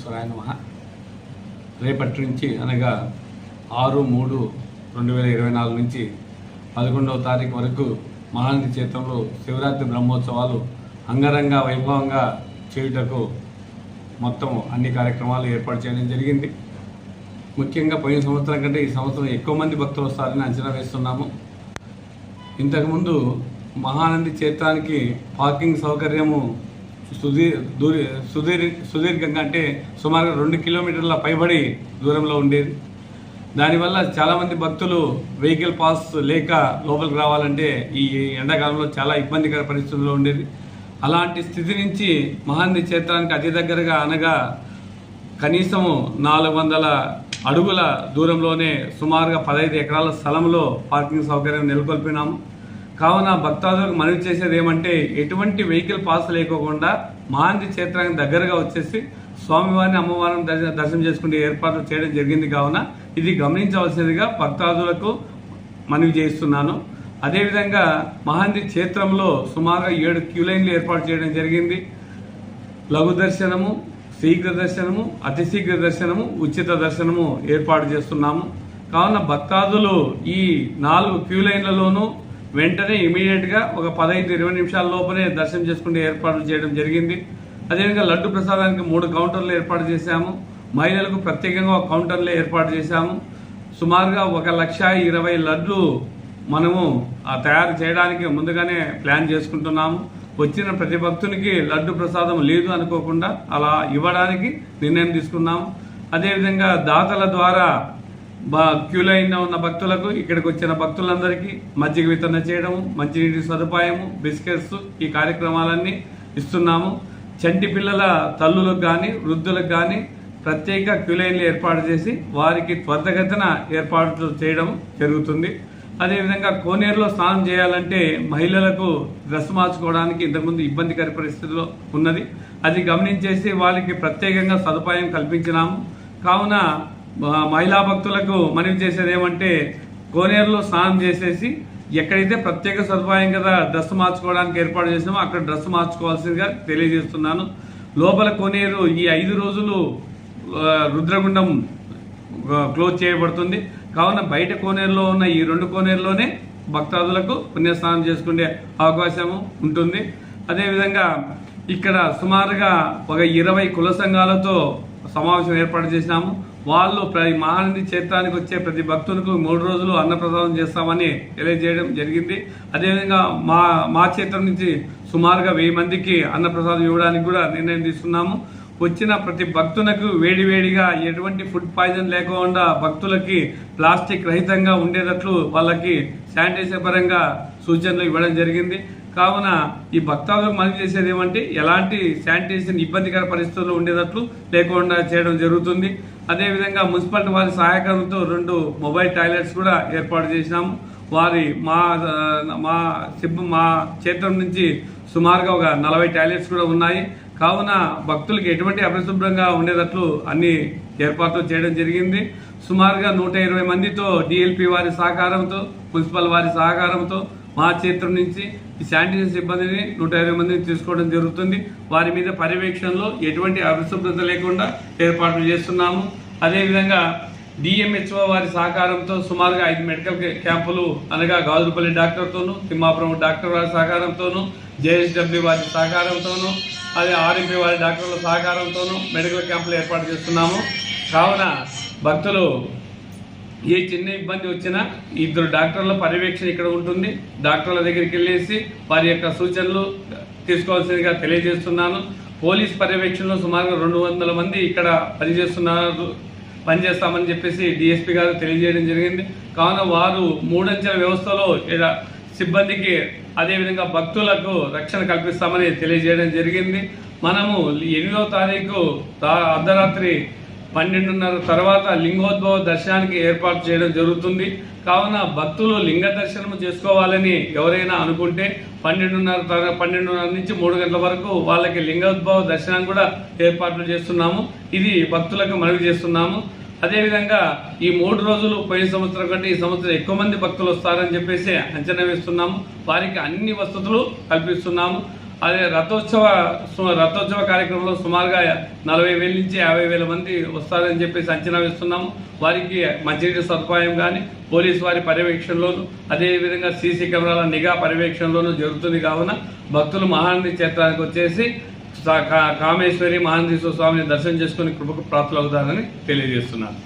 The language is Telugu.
వెంకటేశ్వరాయ నమ. రేపటి నుంచి అనగా ఆరు మూడు రెండు వేల ఇరవై నాలుగు నుంచి పదకొండవ తారీఖు వరకు మహానది క్షేత్రంలో శివరాత్రి బ్రహ్మోత్సవాలు అంగరంగ వైభవంగా చేయుటకు మొత్తం అన్ని కార్యక్రమాలు ఏర్పాటు చేయడం జరిగింది. ముఖ్యంగా పోయిన సంవత్సరం కంటే ఈ సంవత్సరం ఎక్కువ మంది భక్తులు వస్తారని అంచనా వేస్తున్నాము. ఇంతకుముందు మహానంది క్షేత్రానికి పార్కింగ్ సౌకర్యము సుదీర్ దూరి సుదీర్ సుదీర్ఘంగా అంటే సుమారుగా రెండు కిలోమీటర్ల పైబడి దూరంలో ఉండేది. దానివల్ల చాలామంది భక్తులు వెహికల్ పాస్ లేక లోపలికి రావాలంటే ఈ ఎండాకాలంలో చాలా ఇబ్బందికర పరిస్థితుల్లో ఉండేది. అలాంటి స్థితి నుంచి మహాంది క్షేత్రానికి అతి దగ్గరగా అనగా కనీసం నాలుగు వందల అడుగుల దూరంలోనే సుమారుగా పదహైదు ఎకరాల స్థలంలో పార్కింగ్ సౌకర్యం నెలకొల్పినాము. కావున భక్తాదులకు మనవి చేసేది ఏమంటే ఎటువంటి వెహికల్ పాస్ లేకోకుండా మహాంతి క్షేత్రానికి దగ్గరగా వచ్చేసి స్వామివారిని అమ్మవారిని దర్శన దర్శనం చేసుకునే ఏర్పాట్లు చేయడం జరిగింది కావున ఇది గమనించవలసిందిగా భక్తాదులకు మనవి చేస్తున్నాను అదేవిధంగా మహాంతి క్షేత్రంలో సుమారుగా ఏడు క్యూ లైన్లు ఏర్పాటు చేయడం జరిగింది. లఘు దర్శనము శీఘ్ర దర్శనము అతి శీఘ్ర దర్శనము ఉచిత దర్శనము ఏర్పాటు చేస్తున్నాము. కావున భక్తాదులు ఈ నాలుగు క్యూ లైన్లలోనూ వెంటనే ఇమీడియట్గా ఒక పదహైదు ఇరవై నిమిషాల లోపలే దర్శనం చేసుకునే ఏర్పాట్లు చేయడం జరిగింది. అదేవిధంగా లడ్డు ప్రసాదానికి మూడు కౌంటర్లు ఏర్పాటు చేశాము. మహిళలకు ప్రత్యేకంగా ఒక కౌంటర్లు ఏర్పాటు చేశాము. సుమారుగా ఒక లక్ష ఇరవై లడ్లు మనము ఆ తయారు చేయడానికి ముందుగానే ప్లాన్ చేసుకుంటున్నాము. వచ్చిన ప్రతి భక్తునికి లడ్డు ప్రసాదం లేదు అనుకోకుండా అలా ఇవ్వడానికి నిర్ణయం తీసుకున్నాము. అదేవిధంగా దాతల ద్వారా బా క్యూ లైన్లో ఉన్న భక్తులకు ఇక్కడికి వచ్చిన భక్తులందరికీ మజ్జిగ వితరణ చేయడము మంచినీటి సదుపాయము బిస్కెట్స్ ఈ కార్యక్రమాలన్నీ ఇస్తున్నాము. చంటి పిల్లల తల్లులకు కానీ వృద్ధులకు కానీ ప్రత్యేక క్యూ లైన్లు ఏర్పాటు చేసి వారికి త్వరితగతిన ఏర్పాట్లు చేయడం జరుగుతుంది. అదేవిధంగా కోనేరులో స్నానం చేయాలంటే మహిళలకు డ్రెస్ మార్చుకోవడానికి ఇంతకుముందు ఇబ్బందికర పరిస్థితిలో ఉన్నది. అది గమనించేసి వాళ్ళకి ప్రత్యేకంగా సదుపాయం కల్పించినాము. కావున మహిళా భక్తులకు మనవి చేసేది ఏమంటే కోనేరులో స్నానం చేసేసి ఎక్కడైతే ప్రత్యేక సదుపాయం కదా డ్రెస్ మార్చుకోవడానికి ఏర్పాటు చేసినామో అక్కడ డ్రెస్ మార్చుకోవాల్సిందిగా తెలియజేస్తున్నాను. లోపల కోనేరు ఈ ఐదు రోజులు రుద్రగుండం క్లోజ్ చేయబడుతుంది. కావున బయట కోనేరులో ఉన్న ఈ రెండు కోనేరులోనే భక్తాదులకు పుణ్యస్నానం చేసుకునే అవకాశం ఉంటుంది. అదేవిధంగా ఇక్కడ సుమారుగా ఒక ఇరవై కుల సంఘాలతో సమావేశం ఏర్పాటు చేసినాము. వాళ్ళు ప్రతి మహానంది క్షేత్రానికి వచ్చే ప్రతి భక్తులకు మూడు రోజులు అన్నప్రసాదం చేస్తామని తెలియజేయడం జరిగింది. అదేవిధంగా మా మా క్షేత్రం నుంచి సుమారుగా వెయ్యి మందికి అన్నప్రసాదం ఇవ్వడానికి కూడా నిర్ణయం తీసుకున్నాము. వచ్చిన ప్రతి భక్తులకు వేడివేడిగా ఎటువంటి ఫుడ్ పాయిజన్ లేకుండా భక్తులకి ప్లాస్టిక్ రహితంగా ఉండేటట్లు వాళ్ళకి శానిటైజర్ పరంగా సూచనలు ఇవ్వడం జరిగింది. కావున ఈ భక్తాదులకు మనం చేసేది ఏమంటే ఎలాంటి శానిటేషన్ ఇబ్బందికర పరిస్థితుల్లో ఉండేటట్లు లేకుండా చేయడం జరుగుతుంది. అదేవిధంగా మున్సిపాలిటీ వారి సహాయకంతో రెండు మొబైల్ టాయిలెట్స్ కూడా ఏర్పాటు చేసినాము. వారి మా మా సిబ్బ మా క్షేత్రం నుంచి సుమారుగా ఒక నలభై టాయిలెట్స్ కూడా ఉన్నాయి. కావున భక్తులకు ఎటువంటి అపరిశుభ్రంగా ఉండేటట్లు అన్ని ఏర్పాట్లు చేయడం జరిగింది. సుమారుగా నూట ఇరవై మందితో డిఎల్పి వారి సహకారంతో మున్సిపల్ వారి సహకారంతో మా క్షేత్రం నుంచి ఈ శానిటైజర్ సిబ్బందిని నూట ఇరవై మందిని తీసుకోవడం జరుగుతుంది. వారి మీద పర్యవేక్షణలో ఎటువంటి అపరిశుభ్రత లేకుండా ఏర్పాట్లు చేస్తున్నాము. అదేవిధంగా డిఎంహెచ్ఓ వారి సహకారంతో సుమారుగా ఐదు మెడికల్ క్యాంపులు అనగా గాజులపల్లి డాక్టర్తోనూ తిమ్మాపురం డాక్టర్ వారి సహకారంతోనూ జేఎస్డబ్ల్యూ వారి సహకారంతోనూ అదే ఆర్ఎంపీ వారి డాక్టర్ల సహకారంతోనూ మెడికల్ క్యాంపులు ఏర్పాటు చేస్తున్నాము. కావున భక్తులు ఏ చిన్న ఇబ్బంది వచ్చినా ఇద్దరు డాక్టర్ల పర్యవేక్షణ ఇక్కడ ఉంటుంది. డాక్టర్ల దగ్గరికి వెళ్ళేసి వారి యొక్క సూచనలు తీసుకోవాల్సిందిగా తెలియజేస్తున్నాను. పోలీస్ పర్యవేక్షణలో సుమారుగా రెండు వందల మంది ఇక్కడ పనిచేస్తున్నారు పనిచేస్తామని చెప్పేసి డిఎస్పీ గారు తెలియజేయడం జరిగింది. కావున వారు మూడంచెల వ్యవస్థలో సిబ్బందికి అదేవిధంగా భక్తులకు రక్షణ కల్పిస్తామని తెలియజేయడం జరిగింది. మనము ఎనిమిదవ తారీఖు అర్ధరాత్రి పన్నెండున్నర తర్వాత లింగోద్భవ దర్శనానికి ఏర్పాటు చేయడం జరుగుతుంది. కావున భక్తులు లింగ దర్శనం చేసుకోవాలని ఎవరైనా అనుకుంటే పన్నెండున్నర తర్వాత పన్నెండున్నర నుంచి మూడు గంటల వరకు వాళ్ళకి లింగోద్భవ దర్శనం కూడా ఏర్పాట్లు చేస్తున్నాము. ఇది భక్తులకు మనవి చేస్తున్నాము. అదేవిధంగా ఈ మూడు రోజులు పోయిన సంవత్సరం కంటే ఈ సంవత్సరం ఎక్కువ మంది భక్తులు వస్తారని చెప్పేసి అంచనా వేస్తున్నాము. వారికి అన్ని వసతులు కల్పిస్తున్నాము. అదే రథోత్సవ రథోత్సవ కార్యక్రమంలో సుమారుగా నలభై వేల నుంచి యాభై వేల మంది వస్తారని చెప్పేసి అంచనా వేస్తున్నాము. వారికి మంచినీటి సదుపాయం కానీ పోలీసు వారి పర్యవేక్షణలోను అదేవిధంగా సీసీ కెమెరాల నిఘా పర్యవేక్షణలోనూ జరుగుతుంది కావున భక్తులు మహానంది క్షేత్రానికి వచ్చేసి కామేశ్వరి మహానందీశ్వర స్వామిని దర్శనం చేసుకుని కృపకు ప్రాప్తులవుతారని తెలియజేస్తున్నారు.